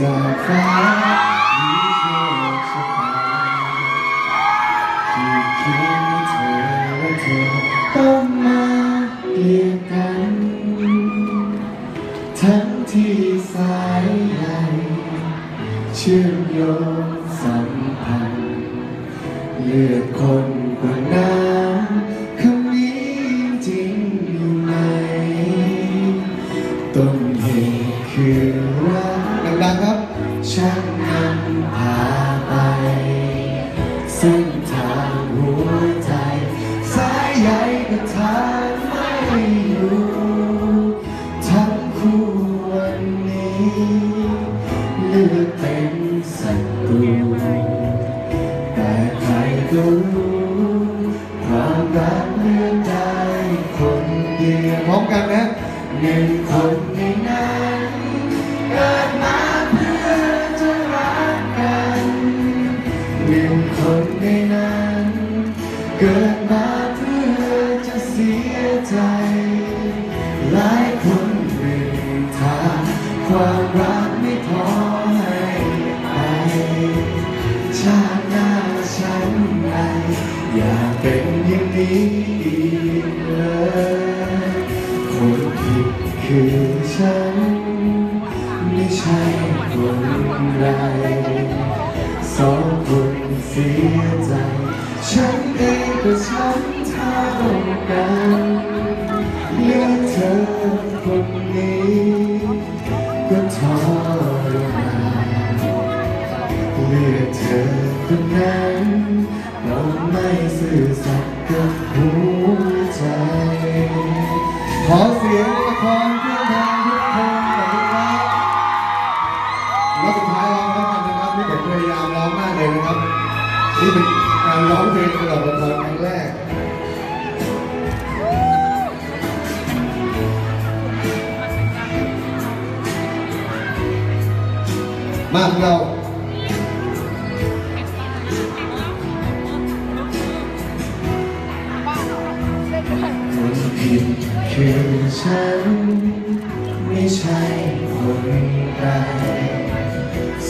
จากฟ้าหรือโชคชะตาที่เขียนให้เธอและเธอต้องมาเกลียดกัน ทั้งที่สายใยเชื่อมโยงสัมพันธ์เลือดคนกว่าน้ำคำนี้จริงอยู่ไหมต้นเหตุคือรัก ดังๆครับฉันนำพาไปเส้นทางหัวใจ สายใยก็ทานไม่อยู่ทั้งคู่วันนี้เลือกเป็นศัตรูแต่ใครก็รู้ความรักเลือกได้คนเดียวพร้อมกันนะหนึ่งคนในนั้นเกิดมา ดมาเพื่อจะเสียใจ หลายคนหนึ่งทางความรักไม่พอให้ไปชาติหน้าฉันใดอย่าเป็นอย่างนี้อีกเลยคนผิดคือฉัน ไม่ใช่คนใดสองคนเสียใจ ฉันเองก็ฉันท่าตรงกันเลือเธอคนนี้ก็ทรมานเลือกเธอคนนั้นเราไม่ซื่อสัตย์กับหัวใจ ขอเสียงละครเพื่อนทางทุกคนขอบคุณครับแล้วสุดท้ายร้องพร้อมกันนะครับนี่ผมพยายามร้องมากเลยนะครับนี่เป็น การร้องเพลงประกอบละครครั้งแรกมาของเราคนผิดคือฉันไม่ใช่คนใด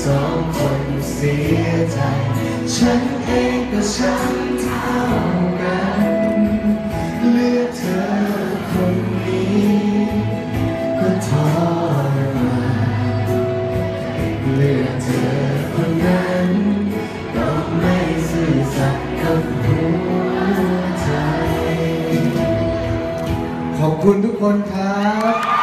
สองคนเสียใจ ฉันเองก็ฉันเท่ากัน เลือกเธอคนนี้ ก็ทรมานเลือกเธอคนนั้นก็ไม่ซื่อสัตย์กับหัวใจ ขอบคุณทุกคนครับ